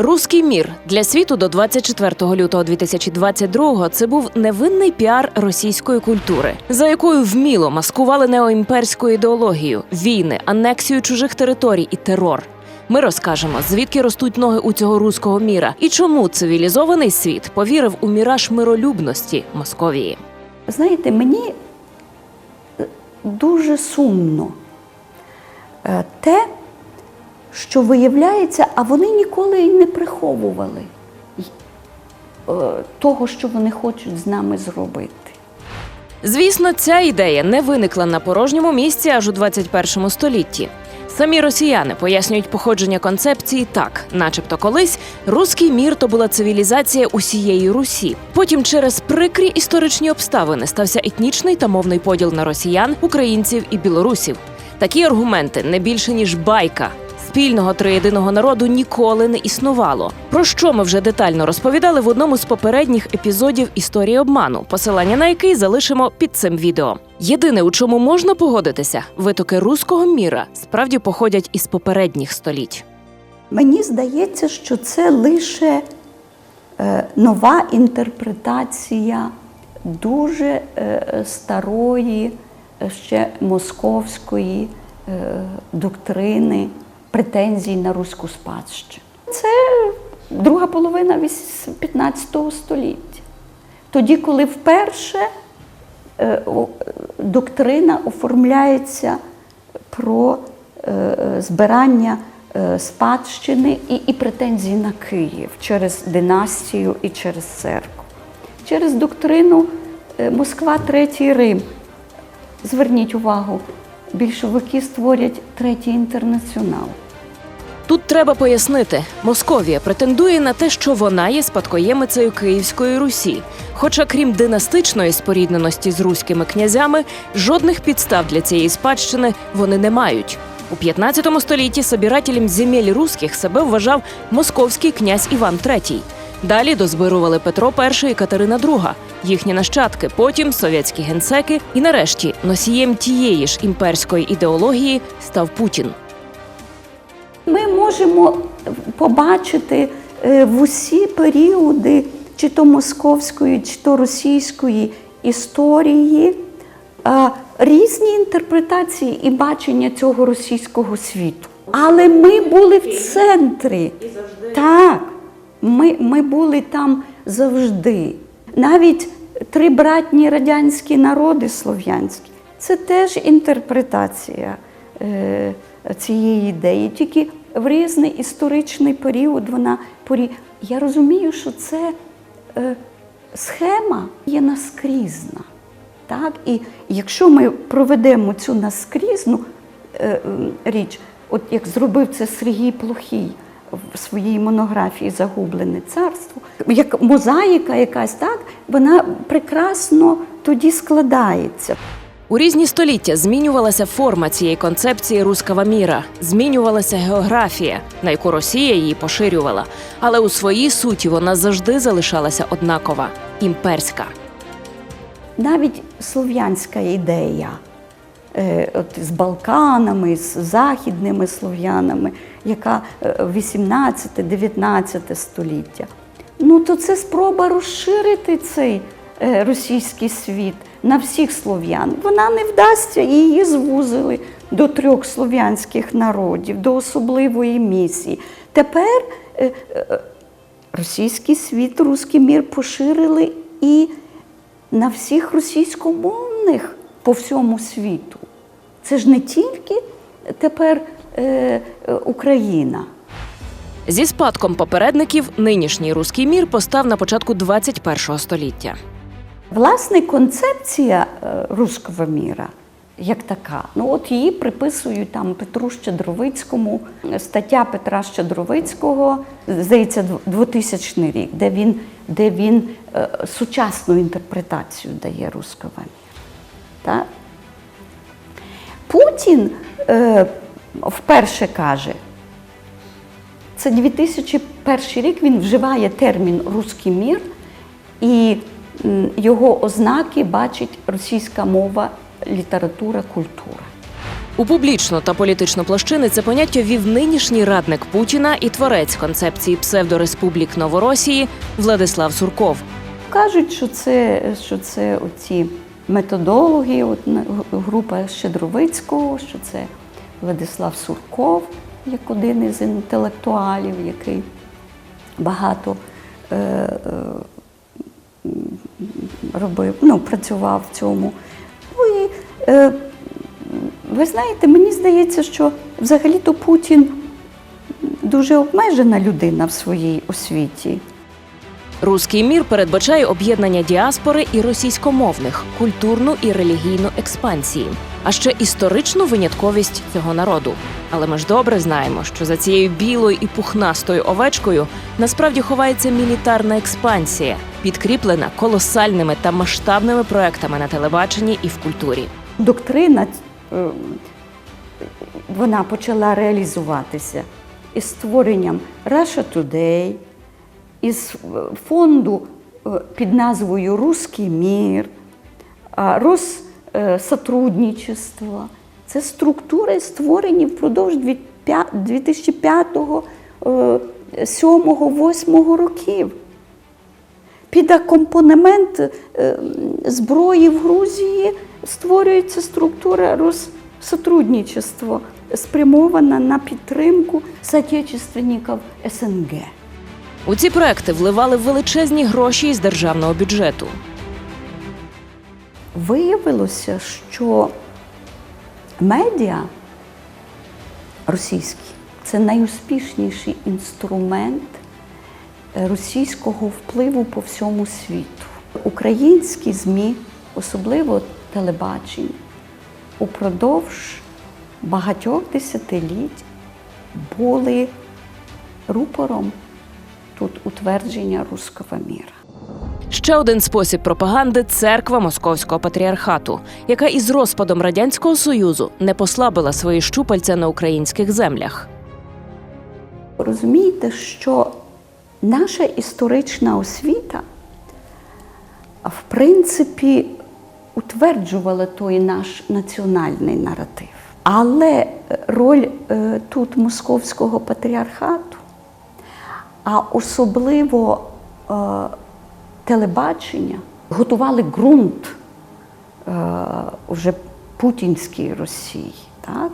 Руський мір для світу до 24 лютого 2022-го це був невинний піар російської культури, за якою вміло маскували неоімперську ідеологію, війни, анексію чужих територій і терор. Ми розкажемо, звідки ростуть ноги у цього руського міра і чому цивілізований світ повірив у міраж миролюбності Московії. Знаєте, мені дуже сумно е, те, що виявляється, а вони ніколи і не приховували е, того, що вони хочуть з нами зробити. Звісно, ця ідея не виникла на порожньому місці аж у 21 столітті. Самі росіяни пояснюють походження концепції так, начебто колись руський мір то була цивілізація усієї Русі. Потім через прикрі історичні обставини стався етнічний та мовний поділ на росіян, українців і білорусів. Такі аргументи не більше ніж байка. Спільного триєдиного народу ніколи не існувало. Про що ми вже детально розповідали в одному з попередніх епізодів історії обману, посилання на який залишимо під цим відео. Єдине, у чому можна погодитися, витоки руського міра справді походять із попередніх століть. Мені здається, що це лише е, нова інтерпретація дуже е, старої, е, ще московської доктрини претензій на руську спадщину. Це друга половина 15 століття. Тоді, коли вперше е, доктрина оформляється про е, е, збирання спадщини і, і претензії на Київ через династію і через церкву. Через доктрину Москва, Третій Рим. Зверніть увагу, більшовики створять третій інтернаціонал. Тут треба пояснити, Московія претендує на те, що вона є спадкоємицею Київської Русі. Хоча, крім династичної спорідненості з руськими князями, жодних підстав для цієї спадщини вони не мають. У 15 столітті собирателем земель руських себе вважав московський князь Іван III. Далі дозбирували Петро І і Катерина II, їхні нащадки, потім совєтські генсеки, і нарешті носієм тієї ж імперської ідеології став Путін. Можемо побачити е, в усі періоди, чи то московської, чи то російської історії, е, різні інтерпретації і бачення цього російського світу. Але ми були в центрі. Так, ми, ми були там завжди. Навіть три братні радянські народи слов'янські це теж інтерпретація е, цієї ідеї. Тільки в різний історичний період вона порі. Я розумію, що це е, схема є наскрізна. Так? І якщо ми проведемо цю наскрізну е, річ, от як зробив це Сергій Плохій в своїй монографії Загублене царство, як мозаїка якась, так, вона прекрасно тоді складається. У різні століття змінювалася форма цієї концепції руского міра, змінювалася географія, на яку Росія її поширювала. Але у своїй суті вона завжди залишалася однакова імперська. навіть слов'янська ідея е, от, з Балканами, з західними слов'янами, яка е, 18-19 століття. Ну, то це спроба розширити цей е, російський світ на всіх слов'ян. Вона не вдасться, і її звузили до трьох слов'янських народів, до особливої місії. Тепер е, е, російський світ, руський мір поширили і на всіх російськомовних по всьому світу. Це ж не тільки тепер е, е, Україна. Зі спадком попередників нинішній руський мір постав на початку 21 століття. Власне, концепція е, руського міра як така, ну от її приписують там Петру Щедровицькому, стаття Петра Щедровицького, здається, 2000 рік, де він, де він е, сучасну інтерпретацію дає руського міра. Путін е, вперше каже, це 2001 рік він вживає термін руський мір, і його ознаки бачить російська мова, література, культура. У публічну та політичну площини це поняття вів нинішній радник Путіна і творець концепції псевдореспублік Новоросії Владислав Сурков. Кажуть, що це, що це оці методологи, от група Щедровицького, що це Владислав Сурков, як один із інтелектуалів, який багато е, е, робив, ну, працював в цьому. Ну і е, ви знаєте, мені здається, що взагалі-то Путін дуже обмежена людина в своїй освіті. Руський мір передбачає об'єднання діаспори і російськомовних, культурну і релігійну експансії, а ще історичну винятковість цього народу. Але ми ж добре знаємо, що за цією білою і пухнастою овечкою насправді ховається мілітарна експансія, підкріплена колосальними та масштабними проектами на телебаченні і в культурі. доктрина е, вона почала реалізуватися із створенням Russia Today, із е, фонду е, під назвою Руський мір, а, Россотрудничество. Це структури, створені впродовж 2005, 2007, 2008 років. Під акомпанемент е, зброї в Грузії створюється структура Россотрудничество, спрямована на підтримку соотечественників СНГ. У ці проекти вливали величезні гроші із державного бюджету. Виявилося, що медіа російські це найуспішніший інструмент російського впливу по всьому світу. Українські ЗМІ, особливо телебачення, упродовж багатьох десятиліть були рупором тут утвердження руського міра. Ще один спосіб пропаганди церква Московського патріархату, яка із розпадом радянського союзу не послабила свої щупальця на українських землях. Розумієте, що наша історична освіта, в принципі, утверджувала той наш національний наратив. Але е, роль е, тут московського патріархату, а особливо е, телебачення, готували ґрунт е, вже путінській Росії. Так?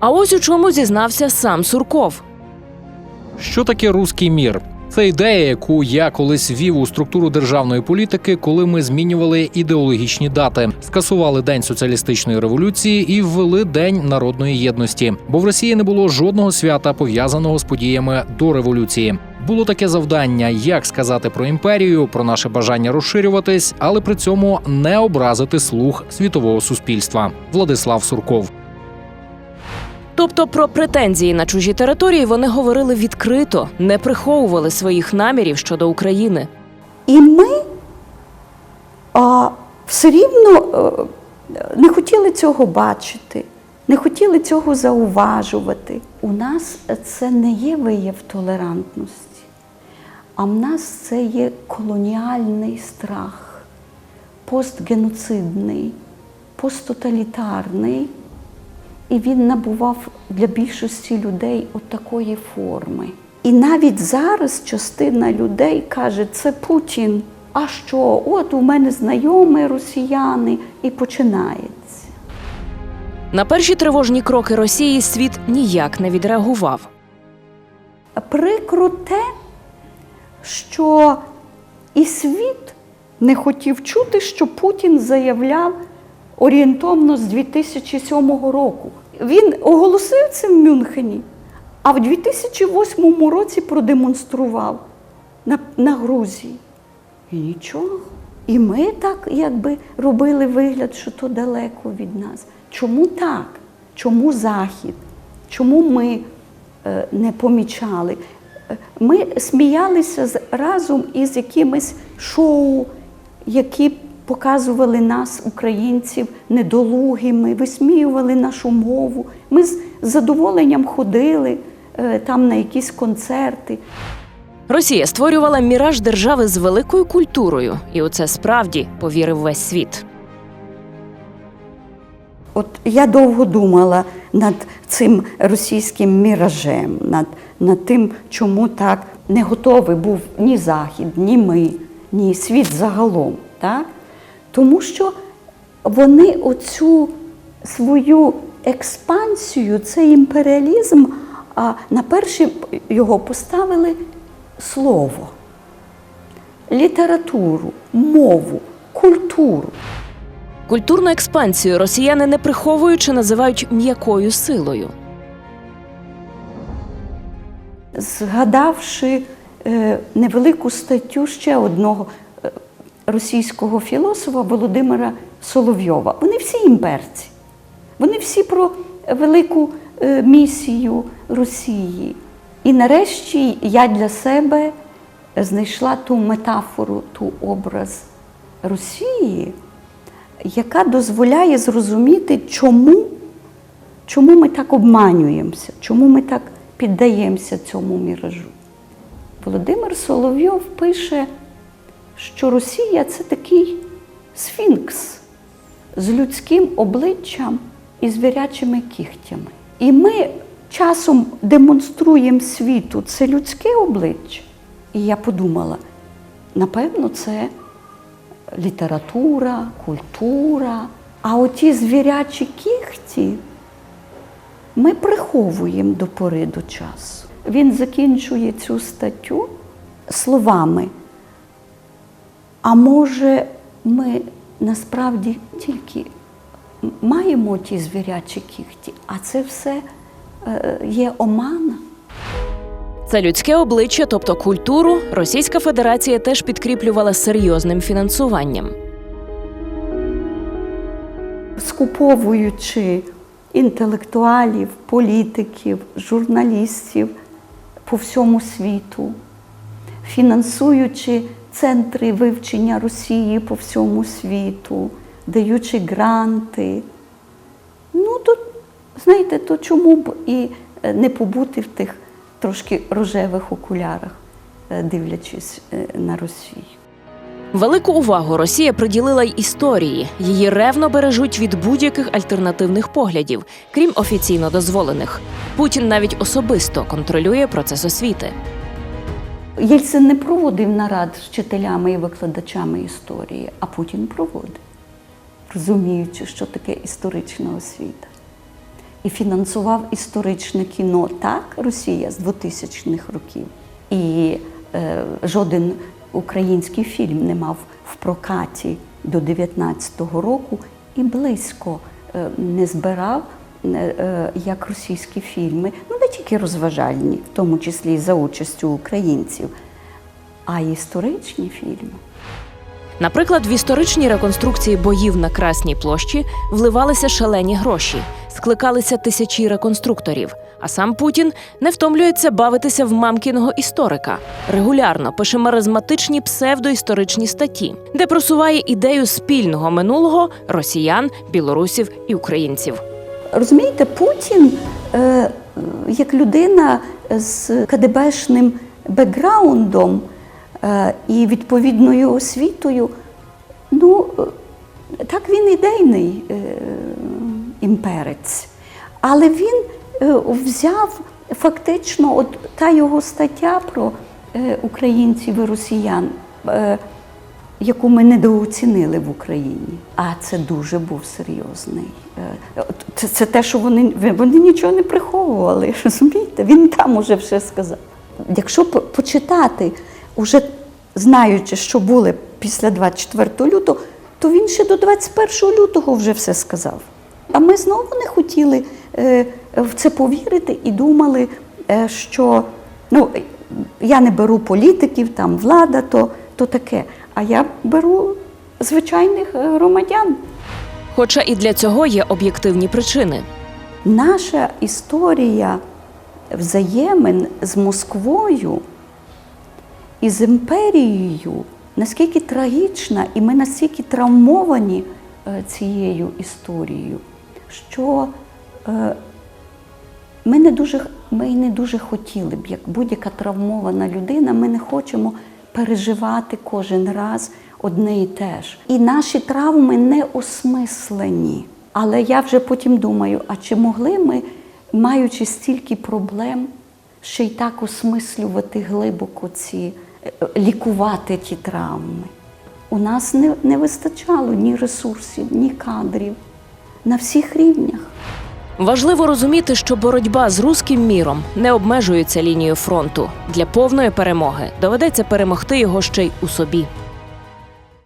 А ось у чому зізнався сам Сурков. Що таке руський мір? Це ідея, яку я колись вів у структуру державної політики, коли ми змінювали ідеологічні дати, скасували день соціалістичної революції і ввели день народної єдності. Бо в Росії не було жодного свята пов'язаного з подіями до революції. Було таке завдання, як сказати про імперію, про наше бажання розширюватись, але при цьому не образити слух світового суспільства. Владислав Сурков. Тобто про претензії на чужі території вони говорили відкрито, не приховували своїх намірів щодо України. І ми а, все рівно е, не хотіли цього бачити, не хотіли цього зауважувати. У нас це не є вияв толерантності, а в нас це є колоніальний страх, постгеноцидний, посттоталітарний. І він набував для більшості людей от такої форми. І навіть зараз частина людей каже, це Путін. А що? От у мене знайомі росіяни, і починається. На перші тривожні кроки Росії світ ніяк не відреагував. Прикро те, що і світ не хотів чути, що Путін заявляв орієнтовно з 2007 року. Він оголосив це в Мюнхені, а в 2008 році продемонстрував на, на Грузії. І нічого. І ми так якби робили вигляд, що то далеко від нас. Чому так? Чому Захід? Чому ми е, не помічали? Ми сміялися разом із якимись шоу, які показували нас, українців, недолугими, висміювали нашу мову. Ми з задоволенням ходили е, там на якісь концерти. Росія створювала міраж держави з великою культурою, і у це справді повірив весь світ. От я довго думала над цим російським міражем, над, над тим, чому так не готовий був ні Захід, ні ми, ні світ загалом. Так? Тому що вони оцю свою експансію, цей імперіалізм, а на перше його поставили слово, літературу, мову, культуру. Культурну експансію росіяни не приховуючи називають м'якою силою. згадавши е, невелику статтю ще одного е, російського філософа Володимира Соловйова. Вони всі імперці. Вони всі про велику е, місію Росії. І нарешті я для себе знайшла ту метафору, ту образ Росії, яка дозволяє зрозуміти, чому Чому ми так обманюємося? Чому ми так піддаємося цьому міражу? Володимир Соловйов пише, що Росія це такий сфінкс з людським обличчям і звірячими кігтями. І ми часом демонструємо світу це людське обличчя. І я подумала, напевно, це література, культура. А оті звірячі кігті ми приховуємо до пори до часу. Він закінчує цю статтю словами. А може, ми насправді тільки маємо ті звірячі кігті, а це все е, є омана. Це людське обличчя, тобто культуру, Російська Федерація теж підкріплювала серйозним фінансуванням. скуповуючи інтелектуалів, політиків, журналістів по всьому світу, фінансуючи центри вивчення Росії по всьому світу, даючи гранти. Ну, то, знаєте, то чому б і не побути в тих трошки рожевих окулярах, е, дивлячись е, на Росію. Велику увагу Росія приділила й історії. Її ревно бережуть від будь-яких альтернативних поглядів, крім офіційно дозволених. Путін навіть особисто контролює процес освіти. Єльцин не проводив нарад з вчителями і викладачами історії, а Путін проводив, розуміючи, що таке історична освіта. І фінансував історичне кіно так, Росія з 2000-х років. І е, жоден український фільм не мав в прокаті до 19-го року і близько е, не збирав е, е, як російські фільми, ну не тільки розважальні, в тому числі і за участю українців, а й історичні фільми. Наприклад, в історичній реконструкції боїв на Красній площі вливалися шалені гроші, скликалися тисячі реконструкторів. А сам Путін не втомлюється бавитися в мамкіного історика. Регулярно пише маразматичні псевдоісторичні статті, де просуває ідею спільного минулого росіян, білорусів і українців. Розумієте, Путін, е, як людина з КДБшним бекграундом е, і відповідною освітою, ну, е, так він ідейний е, імперець. Але він е, взяв фактично, от та його стаття про е, українців і росіян. е, яку ми недооцінили в Україні. А це дуже був серйозний. Це, це те, що вони, вони нічого не приховували, розумієте? Він там уже все сказав. Якщо почитати, уже знаючи, що були після 24 лютого, то він ще до 21 лютого вже все сказав. А ми знову не хотіли е, в це повірити і думали, е, що ну, я не беру політиків, там влада, то, то таке. А я беру звичайних е, громадян. Хоча і для цього є об'єктивні причини. Наша історія взаємин з Москвою і з імперією наскільки трагічна, і ми настільки травмовані цією історією, що е, ми не дуже, ми не дуже хотіли б, як будь-яка травмована людина, ми не хочемо переживати кожен раз одне і те ж. І наші травми не осмислені. Але я вже потім думаю: а чи могли ми, маючи стільки проблем, ще й так осмислювати глибоко ці, е, лікувати ті травми? У нас не, не вистачало ні ресурсів, ні кадрів на всіх рівнях. Важливо розуміти, що боротьба з руським міром не обмежується лінією фронту. Для повної перемоги доведеться перемогти його ще й у собі.